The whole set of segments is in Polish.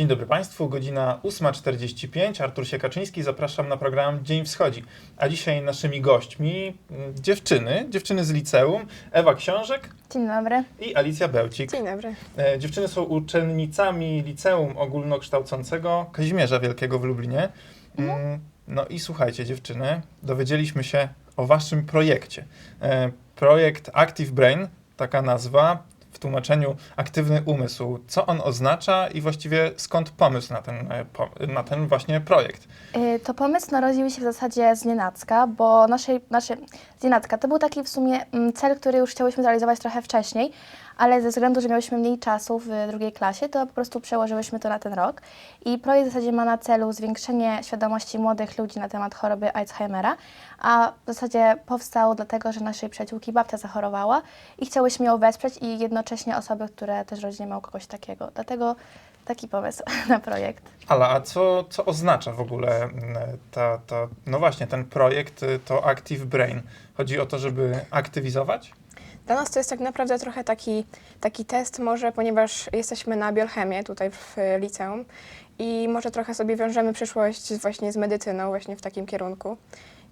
Dzień dobry Państwu, godzina 8.45. Artur Siekaczyński, zapraszam na program Dzień Wschodzi. A dzisiaj naszymi gośćmi mm, dziewczyny, dziewczyny z liceum, Ewa Książek Dzień dobry. i Alicja Bełcik. Dzień dobry. E, Dziewczyny są uczennicami liceum ogólnokształcącego Kazimierza Wielkiego w Lublinie. Mm, No i słuchajcie dziewczyny, dowiedzieliśmy się o waszym projekcie. E, Projekt Active Brain, taka nazwa, w tłumaczeniu aktywny umysł. Co on oznacza i właściwie skąd pomysł na ten, e, na ten właśnie projekt? Y, To pomysł narodził się w zasadzie z nienacka, bo naszej, nasze, z nienacka to był taki w sumie mm, cel, który już chciałyśmy zrealizować trochę wcześniej, ale ze względu, że miałyśmy mniej czasu w drugiej klasie, to po prostu przełożyłyśmy to na ten rok. I projekt w zasadzie ma na celu zwiększenie świadomości młodych ludzi na temat choroby Alzheimera, a w zasadzie powstał dlatego, że naszej przyjaciółki babcia zachorowała i chciałyśmy ją wesprzeć i jednocześnie osoby, które też rodzinie mają kogoś takiego. Dlatego taki pomysł na projekt. Ala, a co, co oznacza w ogóle mm, ta, ta, no właśnie, ten projekt y, to Active Brain? Chodzi o to, żeby aktywizować? Dla nas to jest tak naprawdę trochę taki, taki test może, ponieważ jesteśmy na biochemię tutaj w liceum i może trochę sobie wiążemy przyszłość właśnie z medycyną właśnie w takim kierunku.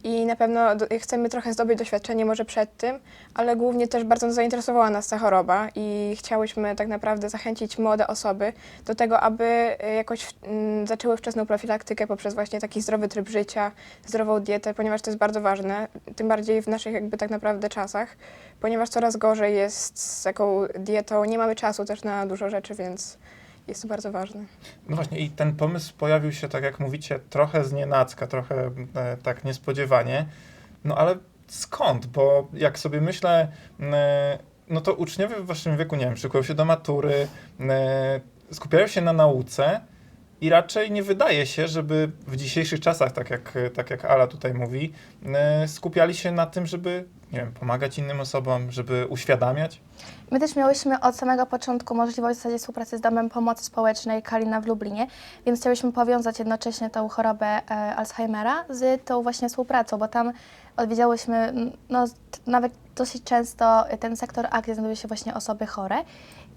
I na pewno chcemy trochę zdobyć doświadczenie może przed tym, ale głównie też bardzo zainteresowała nas ta choroba i chciałyśmy tak naprawdę zachęcić młode osoby do tego, aby y, jakoś mm, zaczęły wczesną profilaktykę poprzez właśnie taki zdrowy tryb życia, zdrową dietę, ponieważ to jest bardzo ważne, tym bardziej w naszych jakby tak naprawdę czasach, ponieważ coraz gorzej jest z taką dietą, nie mamy czasu też na dużo rzeczy, więc jest to bardzo ważne. No właśnie, i ten pomysł pojawił się, tak jak mówicie, trochę z nienacka, trochę e, tak niespodziewanie. No ale skąd? Bo jak sobie myślę, e, no to uczniowie w waszym wieku, nie wiem, szykują się do matury, e, skupiają się na nauce i raczej nie wydaje się, żeby w dzisiejszych czasach, tak jak, tak jak Ala tutaj mówi, e, skupiali się na tym, żeby, nie wiem, pomagać innym osobom, żeby uświadamiać. My też miałyśmy od samego początku możliwość w zasadzie współpracy z Domem Pomocy Społecznej Kalina w Lublinie, więc chciałyśmy powiązać jednocześnie tą chorobę e, Alzheimera z tą właśnie współpracą, bo tam odwiedziałyśmy no, nawet dosyć często ten sektor A, gdzie znajdują się właśnie osoby chore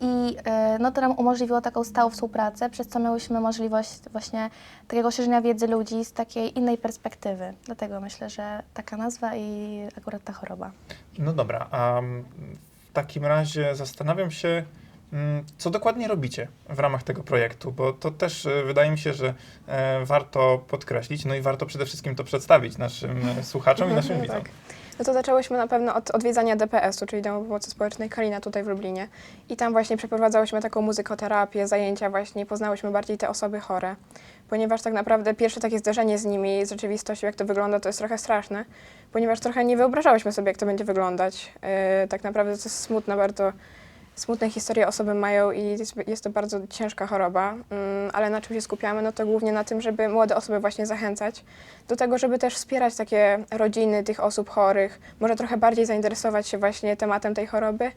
i e, no, to nam umożliwiło taką stałą współpracę, przez co miałyśmy możliwość właśnie takiego szerzenia wiedzy ludzi z takiej innej perspektywy. Dlatego myślę, że taka nazwa i akurat ta choroba. No dobra, a w takim razie zastanawiam się, mm, co dokładnie robicie w ramach tego projektu, bo to też e, wydaje mi się, że e, warto podkreślić, no i warto przede wszystkim to przedstawić naszym słuchaczom i naszym No widzom. No to zaczęłyśmy na pewno od odwiedzania DPS-u, czyli Domu Pomocy Społecznej Kalina tutaj w Lublinie. I tam właśnie przeprowadzałyśmy taką muzykoterapię, zajęcia właśnie, poznałyśmy bardziej te osoby chore. Ponieważ tak naprawdę pierwsze takie zderzenie z nimi, z rzeczywistością, jak to wygląda, to jest trochę straszne. Ponieważ trochę nie wyobrażałyśmy sobie, jak to będzie wyglądać. Yy, tak naprawdę to jest smutne bardzo. Smutne historie osoby mają i jest, jest to bardzo ciężka choroba, mm, ale na czym się skupiamy, no to głównie na tym, żeby młode osoby właśnie zachęcać do tego, żeby też wspierać takie rodziny tych osób chorych, może trochę bardziej zainteresować się właśnie tematem tej choroby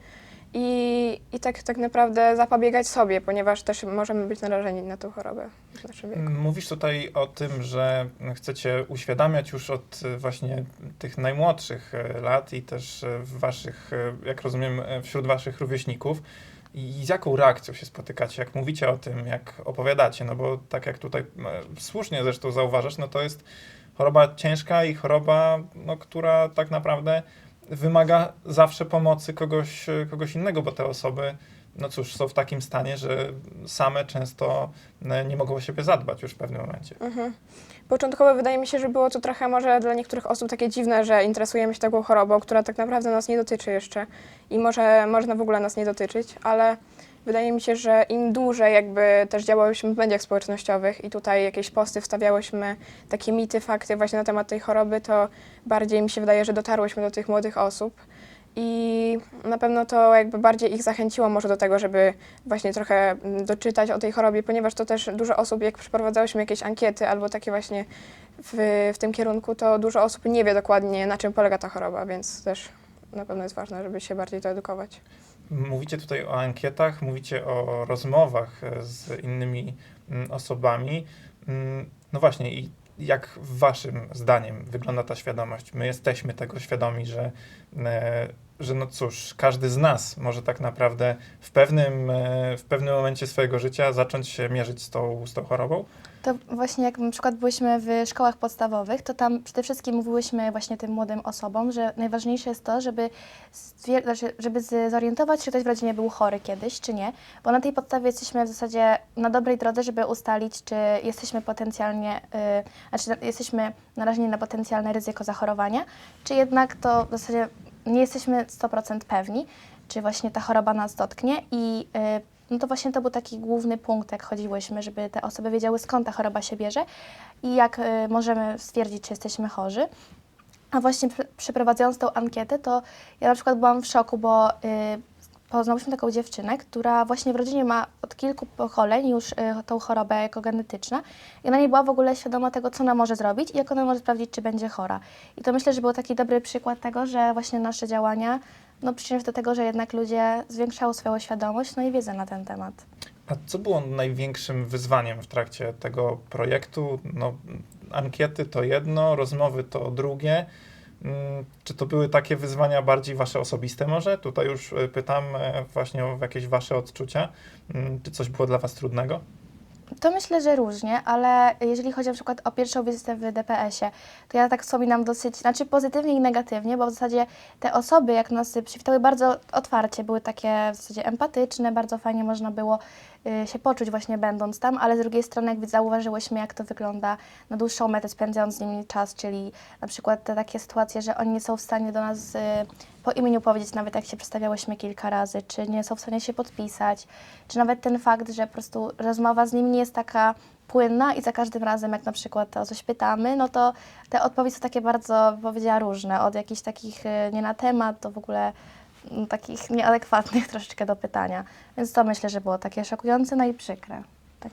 i, i tak, tak naprawdę zapobiegać sobie, ponieważ też możemy być narażeni na tą chorobę w naszym wieku. Mówisz tutaj o tym, że chcecie uświadamiać już od właśnie tych najmłodszych e, lat i też e, w waszych, e, jak rozumiem, wśród waszych rówieśników. I z jaką reakcją się spotykacie, jak mówicie o tym, jak opowiadacie? No bo tak jak tutaj słusznie zresztą zauważasz, no to jest choroba ciężka i choroba, no, która tak naprawdę wymaga zawsze pomocy kogoś, kogoś innego, bo te osoby, no cóż, są w takim stanie, że same często e, nie mogą o siebie zadbać już w pewnym momencie. Mhm. Początkowo wydaje mi się, że było to trochę może dla niektórych osób takie dziwne, że interesujemy się taką chorobą, która tak naprawdę nas nie dotyczy jeszcze i może można w ogóle nas nie dotyczyć, ale wydaje mi się, że im dłużej jakby też działałyśmy w mediach społecznościowych i tutaj jakieś posty wstawiałyśmy, takie mity, fakty właśnie na temat tej choroby, to bardziej mi się wydaje, że dotarłyśmy do tych młodych osób. I na pewno to jakby bardziej ich zachęciło może do tego, żeby właśnie trochę mm, doczytać o tej chorobie, ponieważ to też dużo osób, jak przeprowadzałyśmy jakieś ankiety albo takie właśnie w, w tym kierunku, to dużo osób nie wie dokładnie, na czym polega ta choroba, więc też na pewno jest ważne, żeby się bardziej to edukować. Mówicie tutaj o ankietach, mówicie o rozmowach e, z innymi mm, osobami. Mm, No właśnie, i jak waszym zdaniem wygląda ta świadomość? My jesteśmy tego świadomi, że e, że no cóż, każdy z nas może tak naprawdę w pewnym, e, w pewnym momencie swojego życia zacząć się mierzyć z tą, z tą chorobą? To właśnie jak na przykład byliśmy w szkołach podstawowych, to tam przede wszystkim mówiłyśmy właśnie tym młodym osobom, że najważniejsze jest to, żeby, znaczy, żeby zorientować, czy ktoś w rodzinie był chory kiedyś, czy nie, bo na tej podstawie jesteśmy w zasadzie na dobrej drodze, żeby ustalić, czy jesteśmy potencjalnie, y, znaczy na- jesteśmy narażeni na potencjalne ryzyko zachorowania, czy jednak to w zasadzie nie jesteśmy 100% pewni, czy właśnie ta choroba nas dotknie i y, no to właśnie to był taki główny punkt, jak chodziłyśmy, żeby te osoby wiedziały skąd ta choroba się bierze i jak y, możemy stwierdzić, czy jesteśmy chorzy. A właśnie pr- przeprowadzając tą ankietę, to ja na przykład byłam w szoku, bo y, poznałyśmy taką dziewczynę, która właśnie w rodzinie ma od kilku pokoleń już y, tą chorobę jako i ona nie była w ogóle świadoma tego, co ona może zrobić i jak ona może sprawdzić, czy będzie chora. I to myślę, że był taki dobry przykład tego, że właśnie nasze działania no, przyczyniły się do tego, że jednak ludzie zwiększają swoją świadomość no i wiedzę na ten temat. A co było największym wyzwaniem w trakcie tego projektu? No, ankiety to jedno, rozmowy to drugie. Mm, Czy to były takie wyzwania bardziej wasze osobiste może? Tutaj już y, pytam e, właśnie o jakieś wasze odczucia. Mm, Czy coś było dla was trudnego? To myślę, że różnie, ale jeżeli chodzi na przykład o pierwszą wizytę w DPS-ie, to ja tak wspominam dosyć, znaczy pozytywnie i negatywnie, bo w zasadzie te osoby, jak nas przywitały bardzo otwarcie, były takie w zasadzie empatyczne, bardzo fajnie można było się poczuć właśnie będąc tam, ale z drugiej strony jakby zauważyłyśmy, jak to wygląda na dłuższą metę, spędzając z nimi czas, czyli na przykład te takie sytuacje, że oni nie są w stanie do nas y, po imieniu powiedzieć, nawet jak się przedstawiałyśmy kilka razy, czy nie są w stanie się podpisać, czy nawet ten fakt, że po prostu rozmowa z nimi nie jest taka płynna i za każdym razem, jak na przykład o coś pytamy, no to te odpowiedzi są takie bardzo, powiedziała, różne, od jakichś takich y, nie na temat do w ogóle takich nieadekwatnych troszeczkę do pytania. Więc to myślę, że było takie szokujące, no i przykre. Tak,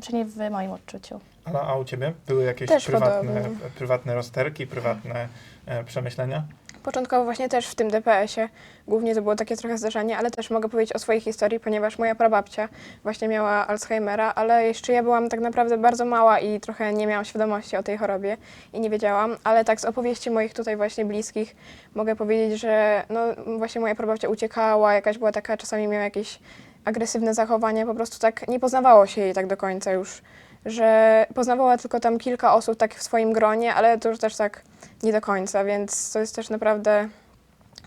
przynajmniej w moim odczuciu. A, a u ciebie? Były jakieś Też prywatne, podobnie. prywatne rozterki, prywatne e, przemyślenia? Początkowo właśnie też w tym DPS-ie głównie to było takie trochę zdarzenie, ale też mogę powiedzieć o swojej historii, ponieważ moja prababcia właśnie miała Alzheimera, ale jeszcze ja byłam tak naprawdę bardzo mała i trochę nie miałam świadomości o tej chorobie i nie wiedziałam, ale tak z opowieści moich tutaj właśnie bliskich mogę powiedzieć, że no właśnie moja prababcia uciekała, jakaś była taka, czasami miała jakieś agresywne zachowanie, po prostu tak nie poznawało się jej tak do końca już, że poznawała tylko tam kilka osób tak w swoim gronie, ale to już też tak nie do końca, więc to jest też naprawdę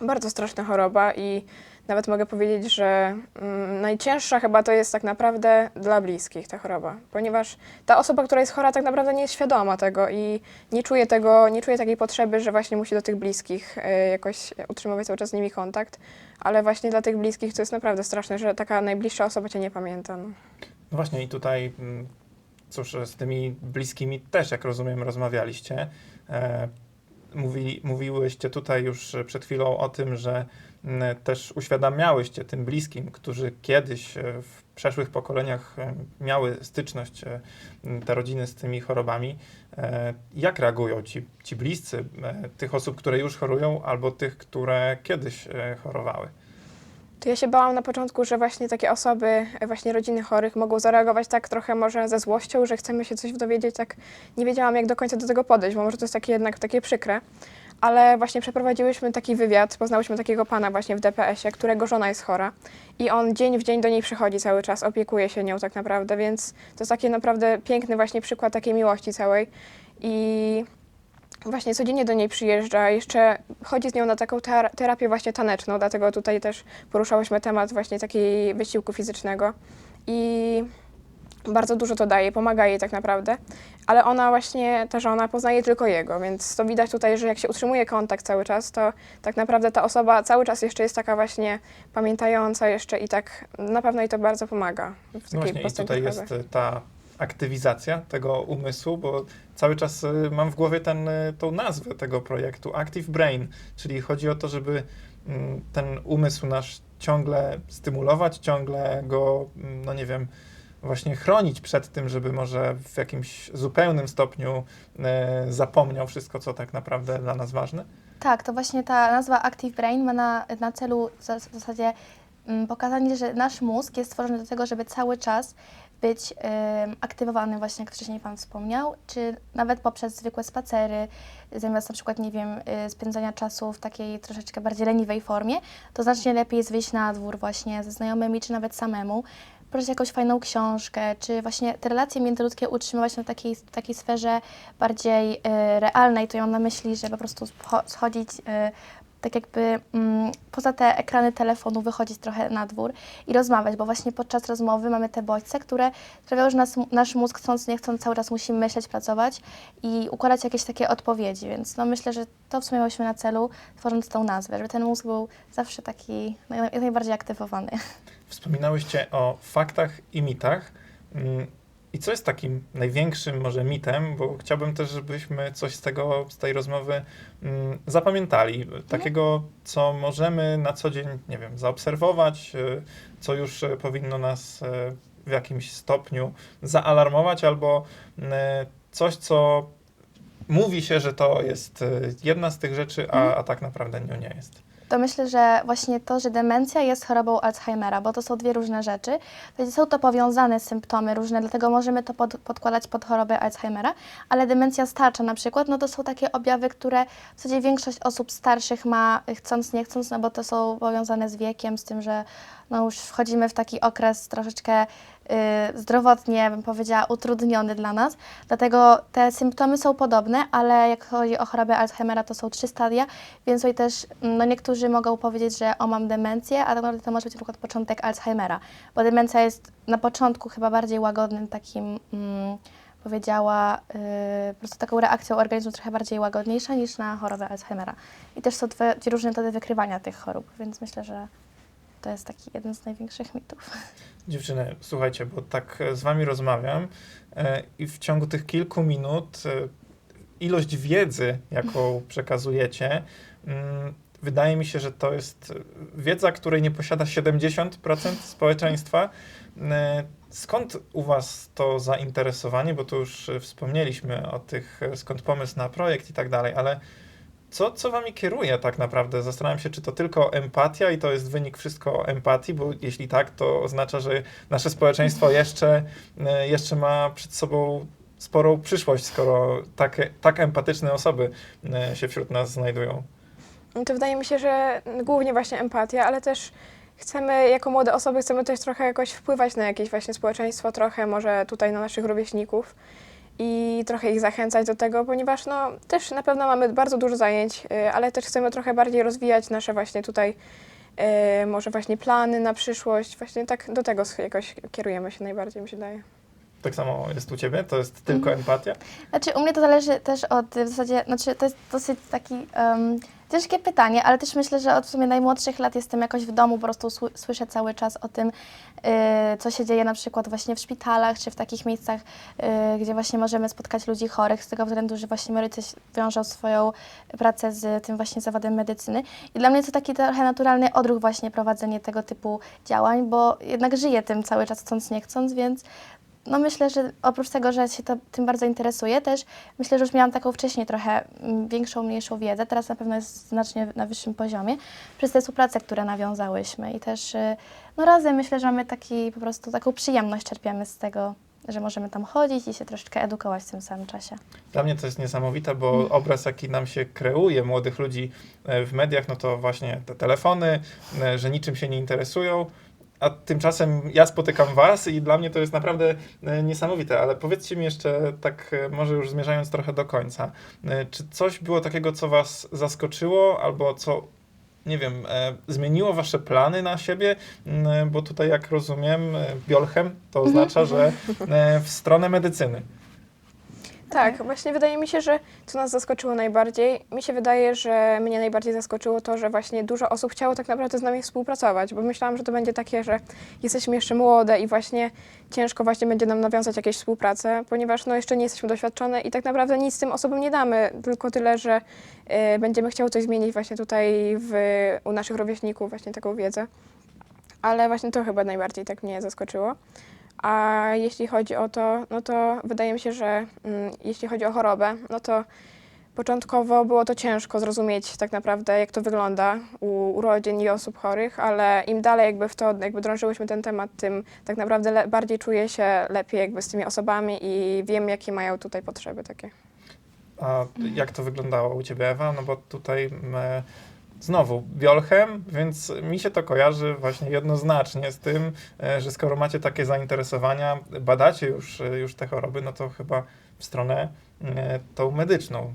bardzo straszna choroba i nawet mogę powiedzieć, że mm, najcięższa chyba to jest tak naprawdę dla bliskich ta choroba, ponieważ ta osoba, która jest chora, tak naprawdę nie jest świadoma tego i nie czuje tego, nie czuje takiej potrzeby, że właśnie musi do tych bliskich y, jakoś utrzymywać cały czas z nimi kontakt, ale właśnie dla tych bliskich to jest naprawdę straszne, że taka najbliższa osoba cię nie pamięta. No. No właśnie i tutaj, mm, cóż, z tymi bliskimi też, jak rozumiem, rozmawialiście. E, Mówi, mówiłyście tutaj już przed chwilą o tym, że też uświadamiałyście tym bliskim, którzy kiedyś e, w przeszłych pokoleniach e, miały styczność, te rodziny z tymi chorobami. Jak reagują ci, ci bliscy tych osób, które już chorują, albo tych, które kiedyś chorowały? To ja się bałam na początku, że właśnie takie osoby, e, właśnie rodziny chorych mogą zareagować tak trochę może ze złością, że chcemy się coś dowiedzieć, tak nie wiedziałam jak do końca do tego podejść, bo może to jest takie jednak takie przykre. Ale właśnie przeprowadziłyśmy taki wywiad, poznałyśmy takiego pana właśnie w DPS-ie, którego żona jest chora i on dzień w dzień do niej przychodzi cały czas, opiekuje się nią tak naprawdę, więc to jest taki naprawdę piękny właśnie przykład takiej miłości całej i właśnie codziennie do niej przyjeżdża, jeszcze chodzi z nią na taką ter- terapię właśnie taneczną, dlatego tutaj też poruszałyśmy temat właśnie takiej wysiłku fizycznego i bardzo dużo to daje, pomaga jej tak naprawdę, ale ona właśnie, ta żona poznaje tylko jego, więc to widać tutaj, że jak się utrzymuje kontakt cały czas, to tak naprawdę ta osoba cały czas jeszcze jest taka właśnie pamiętająca jeszcze i tak na pewno jej to bardzo pomaga. w No właśnie i tutaj jest ta aktywizacja tego umysłu, bo cały czas y, mam w głowie ten, y, tą nazwę tego projektu, Active Brain, czyli chodzi o to, żeby mm, ten umysł nasz ciągle stymulować, ciągle go, mm, no nie wiem, właśnie chronić przed tym, żeby może w jakimś zupełnym stopniu e, zapomniał wszystko, co tak naprawdę dla nas ważne. Tak, to właśnie ta nazwa Active Brain ma na, na celu w zasadzie mm, pokazanie, że nasz mózg jest stworzony do tego, żeby cały czas być em, aktywowanym właśnie, jak wcześniej Pan wspomniał, czy nawet poprzez zwykłe spacery, zamiast na przykład, nie wiem, y, spędzania czasu w takiej troszeczkę bardziej leniwej formie, to znacznie lepiej jest wyjść na dwór właśnie ze znajomymi, czy nawet samemu, poczytać jakąś fajną książkę, czy właśnie te relacje międzyludzkie utrzymywać na takiej, takiej sferze bardziej y, realnej. To mam na myśli, że po prostu scho- schodzić y, tak jakby mm, poza te ekrany telefonu wychodzić trochę na dwór i rozmawiać, bo właśnie podczas rozmowy mamy te bodźce, które sprawiają, że nas, nasz mózg chcąc, nie chcąc cały czas musi myśleć, pracować i układać jakieś takie odpowiedzi, więc no myślę, że to w sumie miałyśmy na celu, tworząc tą nazwę, żeby ten mózg był zawsze taki naj, jak najbardziej aktywowany. Wspominałyście o faktach i mitach. Mm, I co jest takim największym może mitem, bo chciałbym też, żebyśmy coś z tego, z tej rozmowy mm, zapamiętali. Takiego, co możemy na co dzień, nie wiem, zaobserwować, y, co już y, powinno nas y, w jakimś stopniu zaalarmować, albo coś, co mówi się, że to jest jedna z tych rzeczy, a, a tak naprawdę nią nie jest. To myślę, że właśnie to, że demencja jest chorobą Alzheimera, bo to są dwie różne rzeczy. Są to powiązane symptomy różne, dlatego możemy to pod, podkładać pod chorobę Alzheimera, ale demencja starcza na przykład, no to są takie objawy, które w zasadzie większość osób starszych ma chcąc, nie chcąc, no bo to są powiązane z wiekiem, z tym, że no już wchodzimy w taki okres troszeczkę y, zdrowotnie, bym powiedziała, utrudniony dla nas. Dlatego te symptomy są podobne, ale jak chodzi o chorobę Alzheimera, to są trzy stadia, więc tutaj też mm, no niektórzy mogą powiedzieć, że o mam demencję, a tak naprawdę to może być na przykład początek Alzheimera, bo demencja jest na początku chyba bardziej łagodnym takim, mm, powiedziała, y, po prostu taką reakcją organizmu trochę bardziej łagodniejsza niż na chorobę Alzheimera. I też są dwie różne metody wykrywania tych chorób, więc myślę, że to jest taki jeden z największych mitów. Dziewczyny, słuchajcie, bo tak e, z wami rozmawiam e, i w ciągu tych kilku minut e, ilość wiedzy, jaką przekazujecie, mm, wydaje mi się, że to jest wiedza, której nie posiada 70% społeczeństwa. Skąd u was to zainteresowanie? Bo tu już wspomnieliśmy o tych, skąd pomysł na projekt i tak dalej, ale co, co wami kieruje tak naprawdę? Zastanawiam się, czy to tylko empatia i to jest wynik wszystko empatii, bo jeśli tak, to oznacza, że nasze społeczeństwo jeszcze, e, jeszcze ma przed sobą sporą przyszłość, skoro tak, tak empatyczne osoby e, się wśród nas znajdują. To wydaje mi się, że głównie właśnie empatia, ale też chcemy, jako młode osoby, chcemy też trochę jakoś wpływać na jakieś właśnie społeczeństwo, trochę może tutaj na naszych rówieśników i trochę ich zachęcać do tego, ponieważ no też na pewno mamy bardzo dużo zajęć, y, ale też chcemy trochę bardziej rozwijać nasze właśnie tutaj y, może właśnie plany na przyszłość, właśnie tak do tego jakoś kierujemy się najbardziej, mi się wydaje. Tak samo jest u ciebie? To jest tylko empatia? Znaczy, u mnie to zależy też od, w zasadzie, znaczy, to jest dosyć taki um, ciężkie pytanie, ale też myślę, że od w sumie najmłodszych lat jestem jakoś w domu, po prostu sły, słyszę cały czas o tym, y, co się dzieje na przykład właśnie w szpitalach, czy w takich miejscach, y, gdzie właśnie możemy spotkać ludzi chorych, z tego względu, że właśnie rodzice wiążą swoją pracę z tym właśnie zawodem medycyny. I dla mnie to taki trochę naturalny odruch właśnie prowadzenie tego typu działań, bo jednak żyję tym cały czas, chcąc nie chcąc, więc no myślę, że oprócz tego, że się to, tym bardzo interesuję, też myślę, że już miałam taką wcześniej trochę mm, większą, mniejszą wiedzę, teraz na pewno jest znacznie na wyższym poziomie, przez te współprace, które nawiązałyśmy i też y, no razem myślę, że mamy taki po prostu taką przyjemność czerpiemy z tego, że możemy tam chodzić i się troszeczkę edukować w tym samym czasie. Dla mnie to jest niesamowite, bo obraz, jaki nam się kreuje młodych ludzi e, w mediach, no to właśnie te telefony, e, że niczym się nie interesują. A tymczasem ja spotykam Was i dla mnie to jest naprawdę e, niesamowite. Ale powiedzcie mi jeszcze, tak e, może już zmierzając trochę do końca, e, czy coś było takiego, co Was zaskoczyło, albo co, nie wiem, e, zmieniło Wasze plany na siebie? Mm, Bo tutaj, jak rozumiem, e, biolchem to oznacza, że w stronę medycyny. Tak, właśnie wydaje mi się, że co nas zaskoczyło najbardziej, mi się wydaje, że mnie najbardziej zaskoczyło to, że właśnie dużo osób chciało tak naprawdę z nami współpracować, bo myślałam, że to będzie takie, że jesteśmy jeszcze młode i właśnie ciężko właśnie będzie nam nawiązać jakieś współpracę, ponieważ no jeszcze nie jesteśmy doświadczone i tak naprawdę nic tym osobom nie damy, tylko tyle, że y, będziemy chciały coś zmienić właśnie tutaj w, u naszych rówieśników, właśnie taką wiedzę. Ale właśnie to chyba najbardziej tak mnie zaskoczyło. A jeśli chodzi o to, no to wydaje mi się, że mm, jeśli chodzi o chorobę, no to Początkowo było to ciężko zrozumieć tak naprawdę, jak to wygląda u urodzin i osób chorych, ale im dalej jakby w to jakby drążyłyśmy ten temat, tym tak naprawdę bardziej czuję się lepiej jakby z tymi osobami i wiem, jakie mają tutaj potrzeby takie. A jak to wyglądało u Ciebie, Ewa? No bo tutaj m, e, znowu biolchem, więc mi się to kojarzy właśnie jednoznacznie z tym, e, że skoro macie takie zainteresowania, badacie już, e, już te choroby, no to chyba w stronę e, tą medyczną.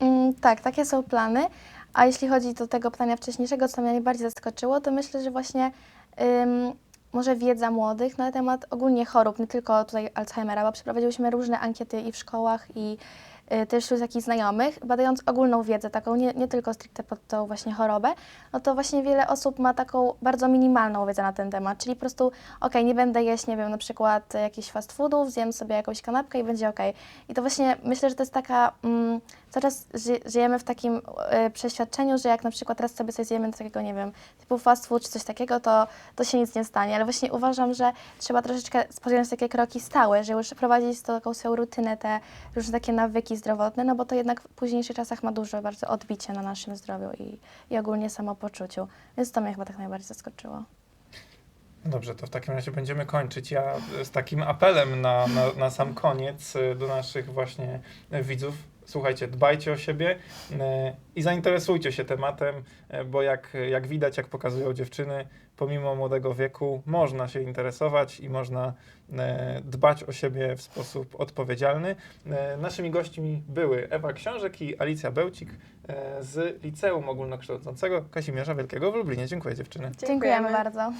Mm, tak, takie są plany. A jeśli chodzi do tego pytania wcześniejszego, co mnie najbardziej zaskoczyło, to myślę, że właśnie ym, może wiedza młodych na temat ogólnie chorób, nie tylko tutaj Alzheimera, bo przeprowadziłyśmy różne ankiety i w szkołach, i też wśród jakichś znajomych, badając ogólną wiedzę, taką nie, nie tylko stricte pod tą właśnie chorobę, no to właśnie wiele osób ma taką bardzo minimalną wiedzę na ten temat, czyli po prostu, okej, nie będę jeść, nie wiem, na przykład jakichś fast foodów, zjem sobie jakąś kanapkę i będzie okej. I to właśnie myślę, że to jest taka, mm, cały czas ży, żyjemy w takim e, przeświadczeniu, że jak na przykład raz sobie coś zjemy takiego, nie wiem, typu fast food czy coś takiego, to, to się nic nie stanie, ale właśnie uważam, że trzeba troszeczkę podjąć takie kroki stałe, że już wprowadzić to taką swoją rutynę, te różne takie nawyki zdrowotne, no bo to jednak w późniejszych czasach ma dużo bardzo odbicie na naszym zdrowiu i, i ogólnie samopoczuciu, więc to mnie chyba tak najbardziej zaskoczyło. No Dobrze, to w takim razie będziemy kończyć. Ja z takim apelem na, na, na sam koniec e, do naszych właśnie widzów. Słuchajcie, dbajcie o siebie e, i zainteresujcie się tematem, e, bo jak, jak widać, jak pokazują dziewczyny, pomimo młodego wieku można się interesować i można e, dbać o siebie w sposób odpowiedzialny. Naszymi gośćmi były Ewa Książek i Alicja Bełcik z Liceum Ogólnokształcącego Kazimierza Wielkiego w Lublinie. Dziękuję dziewczyny. Dziękujemy bardzo.